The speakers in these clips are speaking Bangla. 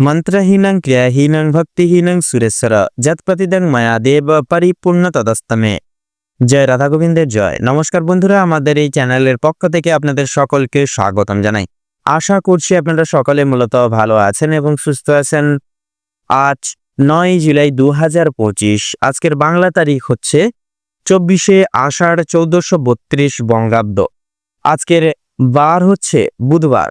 మంత్రహీనం ক্রিয়াহীনং ভক্তিহীনং সুরেশ্বর যৎপ্রতিদং মায়া দেব পরিপূর্ণ তদস্তমে জয় রাধা গোবিন্দের জয় নমস্কার বন্ধুরা আমাদের এই চ্যানেলের পক্ষ থেকে আপনাদের সকলকে স্বাগতম জানাই। আশা করছি আপনারা সকলে মূলত ভালো আছেন এবং সুস্থ আছেন। আজ নয় জুলাই দু পঁচিশ, আজকের বাংলা তারিখ হচ্ছে চব্বিশে আষাঢ় চৌদ্দশো বত্রিশ বঙ্গাব্দ। আজকের বার হচ্ছে বুধবার।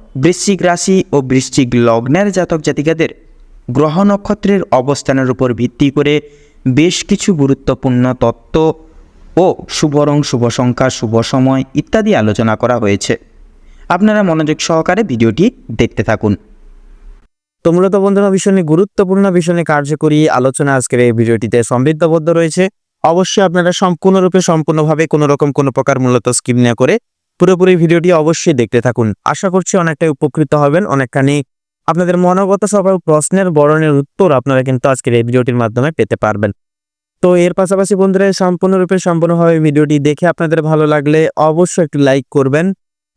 বৃশ্চিক রাশি ও বৃশ্চিক লগ্নের জাতক জাতিকাদের গ্রহ নক্ষত্রের অবস্থানের উপর ভিত্তি করে বেশ কিছু গুরুত্বপূর্ণ তত্ত্ব ও শুভ রং শুভ সংখ্যা, শুভ সময় ইত্যাদি আলোচনা করা হয়েছে। আপনারা মনোযোগ সহকারে ভিডিওটি দেখতে থাকুন। তো মূলত বন্ধুরা ভীষণই গুরুত্বপূর্ণ ভীষণই কার্যকরী আলোচনা আজকের এই ভিডিওটিতে সমৃদ্ধবদ্ধ রয়েছে। অবশ্যই আপনারা সম্পূর্ণরূপে, সম্পূর্ণভাবে কোনো রকম কোনো প্রকার মূলত স্কিম না করে পুরোপুরি ভিডিওটি অবশ্যই দেখতে থাকুন। আশা করছি অনেকটাই উপকৃত হবেন, অনেকখানি আপনাদের মনোগত সবার প্রশ্নের, বরণের উত্তর আপনারা কিন্তু আজকের এই ভিডিওটির মাধ্যমে পেতে পারবেন। তো এর পাশাপাশি বন্ধুরা, সম্পূর্ণরূপে সম্পূর্ণভাবে ভিডিওটি দেখে আপনাদের ভালো লাগলে অবশ্যই একটু লাইক করবেন।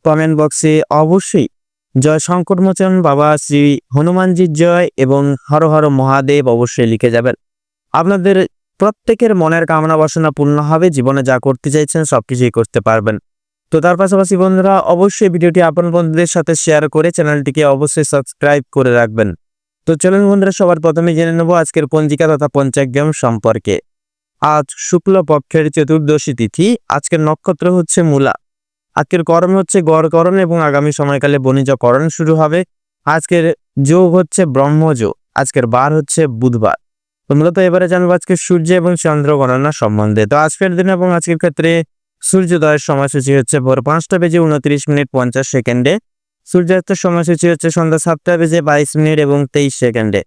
কমেন্ট বক্সে অবশ্যই জয় শঙ্কর মোচন বাবা শ্রী হনুমানজির জয় এবং হর হর মহাদেব অবশ্যই লিখে যাবেন। আপনাদের প্রত্যেকের মনের কামনা বাসনা পূর্ণ হবে, জীবনে যা করতে চাইছেন সব কিছুই করতে পারবেন। তো তার পাশাপাশি বন্ধুরা, অবশ্যই ভিডিওটি আপন বন্ধুদের সাথে শেয়ার করে চ্যানেলটিকে অবশ্যই সাবস্ক্রাইব করে রাখবেন। তো চলুন বন্ধুরা, সবার প্রথমে জেনে নেব আজকের পঞ্জিকা তথা পঞ্চাগ্রাম সম্পর্কে। আজ শুক্ল পক্ষের চতুর্দশী তিথি, আজকের নক্ষত্র হচ্ছে মূলা। আজকের করণ হচ্ছে গড়করণ এবং আগামী সময়কালে বণিজকরণ শুরু হবে। আজকের যোগ হচ্ছে ব্রহ্মযোগ, আজকের বার হচ্ছে বুধবার। তো মূলত এবারে জানব আজকে সূর্য এবং চন্দ্র গণনা সম্বন্ধে। তো আজকের দিন এবং আজকের ক্ষেত্রে সূর্যোদয়ের সময়সূচি হচ্ছে ভোর পাঁচটা বেজে উনত্রিশ মিনিট পঞ্চাশ সেকেন্ডে। সূর্যাস্তের সময়সূচি হচ্ছে সন্ধ্যা সাতটা বেজে বাইশ মিনিট এবং তেইশ সেকেন্ডে।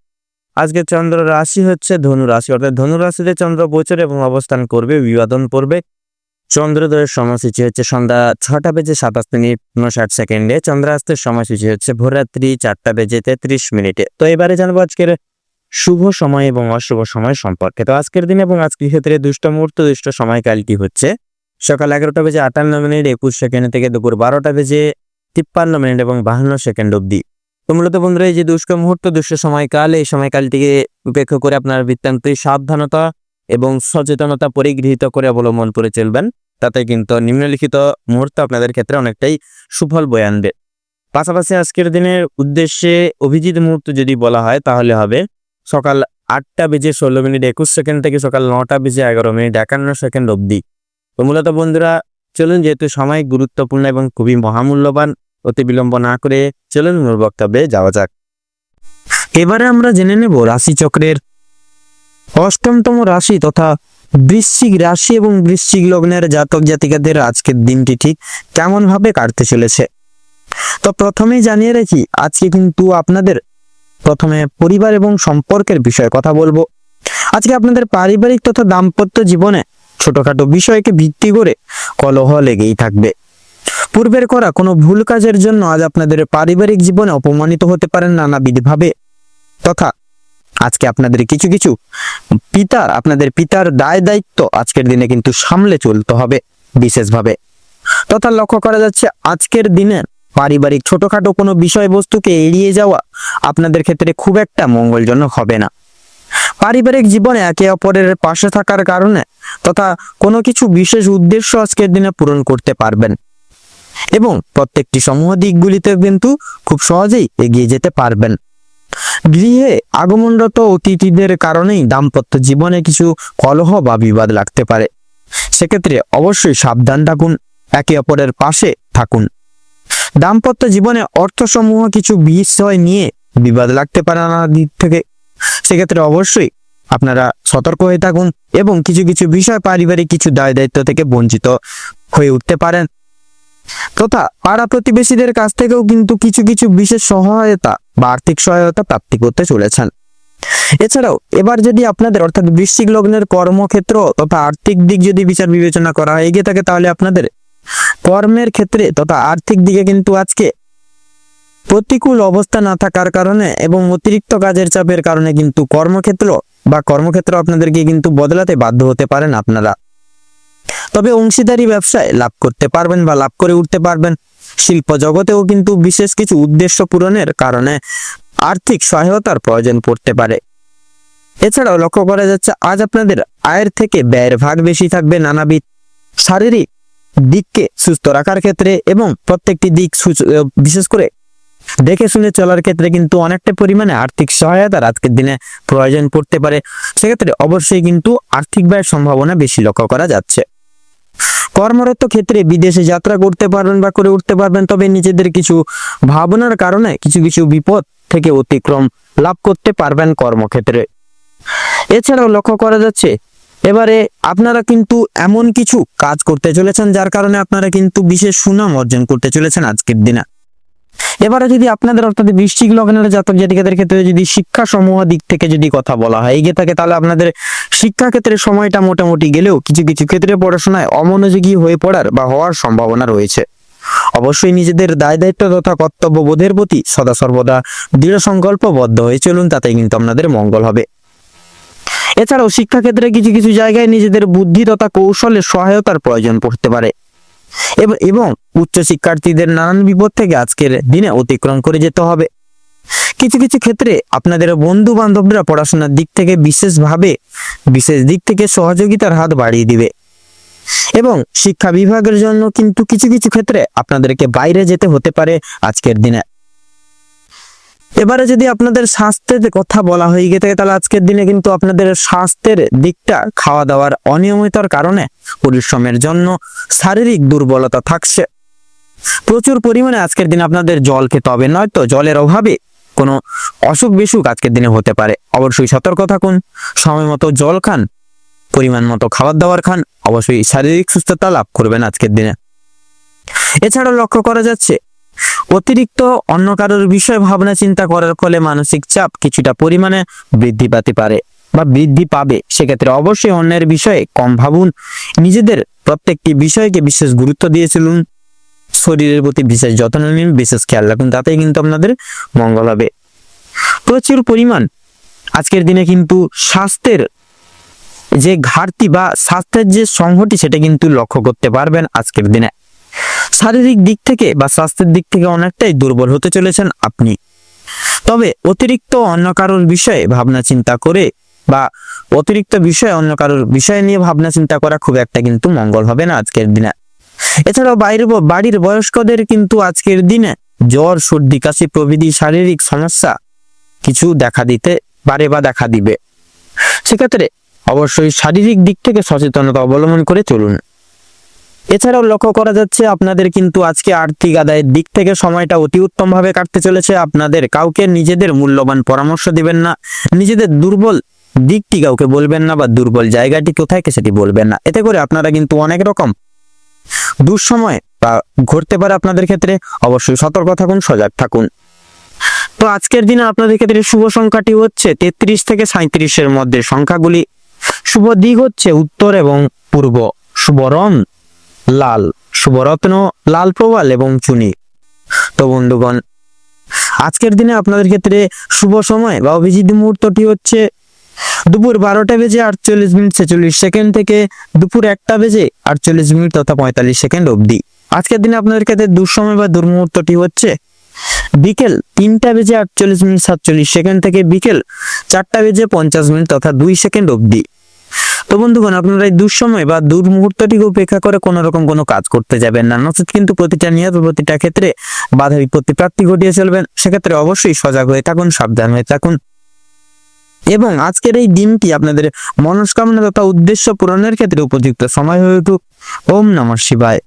আজকে চন্দ্র রাশি হচ্ছে ধনু রাশি, অর্থাৎ ধনু রাশিতে চন্দ্র গোচর এবং অবস্থান করবে, বিবাদন পড়বে চন্দ্রোদয়ের সময়সূচি হচ্ছে সন্ধ্যা ছটা বেজে সাতাশ মিনিট উনষাট সেকেন্ডে। চন্দ্রাস্তের সময়সূচি হচ্ছে ভোররাত্রি চারটা বেজে তেত্রিশ মিনিটে। তো এবারে জানব আজকের শুভ সময় এবং অশুভ সময় সম্পর্কে। তো আজকের দিন এবং আজকের ক্ষেত্রে দুষ্ট মুহূর্ত, দুষ্ট সময়কালটি হচ্ছে? সকাল এগারোটা বেজে আটান্ন মিনিট, একুশ সেকেন্ড থেকে দুপুর বারোটা বেজে তিপ্পান্ন মিনিট এবং বাহান্ন সেকেন্ড অবধি। তো মূলত বন্ধুরা, এই যে দুষ্ক মুহূর্ত দুষ্ট সময়কাল, এই সময়কালটিকে উপেক্ষা করে আপনার বৃত্তান্তই সাবধানতা এবং সচেতনতা পরিগৃহীত করে অবলম্বন করে চলবেন। তাতে কিন্তু নিম্নলিখিত মুহূর্ত আপনাদের ক্ষেত্রে অনেকটাই সুফল বয়ে আনবে। পাশাপাশি আজকের দিনের উদ্দেশ্যে অভিজিৎ মুহূর্ত যদি বলা হয়, তাহলে হবে সকাল আটটা বেজে ষোলো মিনিট, একুশ সেকেন্ড থেকে সকাল নটা বেজে এগারো মিনিট, একান্ন সেকেন্ড অবধি। তো মূলত বন্ধুরা, চলুন যেহেতু সময় গুরুত্বপূর্ণ এবং খুবই মহামূল্যবান, অতি বিলম্ব না করে চলুন মূল বক্তব্যে যাওয়া যাক। এবারে আমরা জেনে নেব রাশিচক্রের অষ্টমতম রাশি তথা বৃশ্চিক রাশি এবং বৃশ্চিক লগ্নের জাতক জাতিকাদের আজকের দিনটি ঠিক কেমন ভাবে কাটতে চলেছে। তো প্রথমেই জানিয়ে রাখি, আজকে কিন্তু আপনাদের প্রথমে পরিবার এবং সম্পর্কের বিষয়ে কথা বলব। আজকে আপনাদের পারিবারিক তথা দাম্পত্য জীবনে ছোটখাটো বিষয়কে ভিত্তি করে কলহ লেগেই থাকবে। পূর্বের করা কোনো ভুল কাজের জন্য আজ আপনাদের পারিবারিক জীবনে অপমানিত হতে পারেন নানাবিধভাবে। তথা আজকে আপনাদের কিছু কিছু পিতার, আপনাদের পিতার দায় দায়িত্ব আজকের দিনে কিন্তু সামলে চলতে হবে বিশেষভাবে। তথা লক্ষ্য করা যাচ্ছে আজকের দিনে পারিবারিক ছোটখাটো কোনো বিষয়বস্তুকে এড়িয়ে যাওয়া আপনাদের ক্ষেত্রে খুব একটা মঙ্গলজনক হবে না। পারিবারিক জীবনে একে অপরের পাশে থাকার কারণে তথা কোনো কিছু বিশেষ উদ্দেশ্য আজকের দিনে পূরণ করতে পারবেন। এবং প্রত্যেকটি সমূহ দিকগুলিতে কিন্তু খুব সহজেই এগিয়ে যেতে পারবেন। গৃহে আগমনরত অতিথিদের কারণেই দাম্পত্য জীবনে কিছু কলহ বা বিবাদ লাগতে পারে। সেক্ষেত্রে অবশ্যই সাবধান থাকুন, একে অপরের পাশে থাকুন। দাম্পত্য জীবনে অর্থসমূহ কিছু বিষয় নিয়ে বিবাদ লাগতে পারে নানা দিক থেকে। সেক্ষেত্রে অবশ্যই আপনারা সতর্ক হয়ে থাকুন এবং কিছু কিছু বিষয় পারিবারিক কিছু দায় দায়িত্ব থেকে বঞ্চিত হয়ে উঠতে পারেন। তথা পাড়া প্রতিবেশীদের কাছ থেকেও কিন্তু কিছু কিছু বিশেষ সহায়তা বা আর্থিক সহায়তা প্রাপ্তি করতে চলেছেন। এছাড়াও এবার যদি আপনাদের অর্থাৎ বৃশ্চিক লগ্নের কর্মক্ষেত্র তথা আর্থিক দিক যদি বিচার বিবেচনা করা হয়, এগিয়ে থাকে, তাহলে আপনাদের কর্মের ক্ষেত্রে তথা আর্থিক দিকে কিন্তু আজকে প্রতিকূল অবস্থা না থাকার কারণে এবং অতিরিক্ত কাজের চাপের কারণে কিন্তু কর্মক্ষেত্র বা কর্মক্ষেত্র আপনাদেরকে কিন্তু বদলাতে বাধ্য হতে পারেন আপনারা। তবে অংশীদারি ব্যবসায় লাভ করতে পারবেন বা লাভ করে উঠতে পারবেন। শিল্প জগতেও কিন্তু বিশেষ কিছু উদ্দেশ্য পূরণের কারণে আর্থিক সহায়তার প্রয়োজন পড়তে পারে। এছাড়াও লক্ষ্য করা যাচ্ছে, আজ আপনাদের আয়ের থেকে ব্যয়ের ভাগ বেশি থাকবে নানাবিধ শারীরিক দিককে সুস্থ রাখার ক্ষেত্রে এবং প্রত্যেকটি দিক বিশেষ করে দেখে শুনে চলার ক্ষেত্রে কিন্তু অনেকটা পরিমাণে আর্থিক সহায়তার আজকের দিনে প্রয়োজন পড়তে পারে। সেক্ষেত্রে অবশ্যই কিন্তু আর্থিক ব্যয়ের সম্ভাবনা বেশি লক্ষ্য করা যাচ্ছে। কর্মরত ক্ষেত্রে বিদেশে যাত্রা করতে পারবেন বা করে উঠতে পারবেন, তবে নিজেদের কিছু ভাবনার কারণে কিছু কিছু বিপদ থেকে অতিক্রম লাভ করতে পারবেন কর্মক্ষেত্রে। এছাড়াও লক্ষ্য করা যাচ্ছে, এবারে আপনারা কিন্তু এমন কিছু কাজ করতে চলেছেন যার কারণে আপনারা কিন্তু বিশেষ সুনাম অর্জন করতে চলেছেন আজকের দিনে। এবারে যদি আপনাদের অর্থাৎ বৃশ্চিক লগ্নের জাতক জাতিকাদের ক্ষেত্রে যদি শিক্ষা সমূহ দিক থেকে যদি কথা বলা হয় এগিয়ে থাকে তাহলে আপনাদের শিক্ষা ক্ষেত্রে সময়টা মোটামুটি গেলেও কিছু কিছু ক্ষেত্রে পড়াশোনায় অমনোযোগী হয়ে পড়ার বা হওয়ার সম্ভাবনা রয়েছে। অবশ্যই নিজেদের দায় দায়িত্ব তথা কর্তব্য বোধের প্রতি সদা সর্বদা দৃঢ় সংকল্পবদ্ধ হয়ে চলুন তাতে কিন্তু আপনাদের মঙ্গল হবে। এছাড়াও শিক্ষাক্ষেত্রে কিছু কিছু জায়গায় নিজেদের বুদ্ধি তথা কৌশলের সহায়তার প্রয়োজন পড়তে পারে। এবং উচ্চ শিক্ষার্থীদের নানান বিপদ থেকে আজকের দিনে অতিক্রম করে যেতে হবে। কিছু কিছু ক্ষেত্রে আপনাদের বন্ধু বান্ধবরা পড়াশোনার দিক থেকে বিশেষভাবে, বিশেষ দিক থেকে সহযোগিতার হাত বাড়িয়ে দিবে। এবং শিক্ষা বিভাগের জন্য কিন্তু কিছু কিছু ক্ষেত্রে আপনাদেরকে বাইরে যেতে হতে পারে আজকের দিনে। এবারে যদি আপনাদের স্বাস্থ্যের কথা বলা হয়ে গিয়ে থাকে তাহলে আজকের দিনে কিন্তু আপনাদের স্বাস্থ্যের দিকটা খাওয়া দাওয়ার অনিয়মিতর কারণে পরিশ্রমের জন্য শারীরিক দুর্বলতা থাকছে। প্রচুর পরিমাণে আজকের দিনে আপনাদের জল খেতে হবে। নয়তো জলের অভাবে কোনো অসুখ বিসুখ আজকের দিনে হতে পারে। অবশ্যই সতর্ক থাকুন, সময় মতো জল খান, পরিমাণ মতো খাবার দাবার খান, অবশ্যই শারীরিক সুস্থতা লাভ করবেন আজকের দিনে। এছাড়াও লক্ষ্য করা যাচ্ছে, অতিরিক্ত অন্য কারোর বিষয় ভাবনা চিন্তা করার ফলে মানসিক চাপ কিছুটা পরিমাণে বৃদ্ধি পেতে পারে বা বৃদ্ধি পাবে। সেক্ষেত্রে অবশ্যই অন্যের বিষয়ে কম ভাবুন। নিজেদের প্রত্যেকটি বিষয়কে বিশেষ গুরুত্ব দিয়ে চলুন। শরীরের প্রতি বিশেষ যত্ন নিন, বিশেষ খেয়াল রাখুন, তাতেই কিন্তু আপনাদের মঙ্গল হবে। প্রচুর পরিমাণ। আজকের দিনে কিন্তু স্বাস্থ্যের যে ঘাটতি বা স্বাস্থ্যের যে সংহতি, সেটা কিন্তু লক্ষ্য করতে পারবেন আজকের দিনে। শারীরিক দিক থেকে বা স্বাস্থ্যের দিক থেকে অনেকটাই দুর্বল হতে চলেছেন আপনি। তবে অতিরিক্ত অন্য কারোর বিষয়ে ভাবনা চিন্তা করে বা অতিরিক্ত বিষয়ে অন্য কারোর বিষয় নিয়ে ভাবনা চিন্তা করা খুব একটা কিন্তু মঙ্গল হবে না আজকের দিনে। এছাড়াও বাইরে বাড়ির বয়স্কদের কিন্তু আজকের দিনে জ্বর, সর্দি, কাশি প্রভৃতি শারীরিক সমস্যা কিছু দেখা দিতে পারে বা দেখা দিবে। সেক্ষেত্রে অবশ্যই শারীরিক দিক থেকে সচেতনতা অবলম্বন করে চলুন। এছাড়াও লক্ষ্য করা যাচ্ছে, আপনাদের কিন্তু আজকে আর্থিক আদায়ের দিক থেকে সময়টা অতি উত্তম ভাবে কাটতে চলেছে। আপনাদের কাউকে নিজেদের মূল্যবান পরামর্শ দিবেন না, নিজেদের দুর্বল দিকটি কাউকে বলবেন না বা দুর্বল জায়গাটি কোথায় সেটি বলবেন না। এতে করে আপনারা কিন্তু অনেক রকম দুঃসময় বা ঘটতে পারে আপনাদের ক্ষেত্রে, অবশ্যই সতর্ক থাকুন, সজাগ থাকুন। তো আজকের দিনে আপনাদের ক্ষেত্রে শুভ সংখ্যাটি হচ্ছে তেত্রিশ থেকে সাঁত্রিশের মধ্যে। সংখ্যাগুলি শুভ দিক হচ্ছে উত্তর এবং পূর্ব। শুভ রং, লাল। শুভরত্ন, লাল প্রবাল এবং চুনি। তো বন্ধুগণ, আজকের দিনে আপনাদের ক্ষেত্রে শুভ সময় বা অভিজিৎ মুহূর্তটি হচ্ছে দুপুর বারোটা বেজে আটচল্লিশ মিনিট ছেচল্লিশ সেকেন্ড থেকে দুপুর একটা বেজে আটচল্লিশ মিনিট তথা পঁয়তাল্লিশ সেকেন্ড অবধি। আজকের দিনে আপনাদের ক্ষেত্রে দুঃসময় বা দুর্মুহূর্তটি হচ্ছে, বিকেল তিনটা বেজে আটচল্লিশ মিনিট সাতচল্লিশ সেকেন্ড থেকে বিকেল চারটা বেজে পঞ্চাশ মিনিট তথা দুই সেকেন্ড অবধি। তো বন্ধুগণ, আপনারা এই দুঃসময় বা দুর্মুহূর্তটিকে উপেক্ষা করে কোনো রকম কোনো কাজ করতে যাবেন না। নচেত কিন্তু প্রতিটা নিয়ত প্রতিটা ক্ষেত্রে বাধা বিপত্তি প্রাপ্তি ঘটিয়ে চলবেন। সেক্ষেত্রে অবশ্যই সজাগ হয়ে থাকুন, সাবধান হয়ে থাকুন। এবং আজকের এই দিনটি আপনাদের মনস্কামনা তথা উদ্দেশ্য পূরণের ক্ষেত্রে উপযুক্ত। সময় হয়ে উঠুক। ওম নমঃ শিবায়।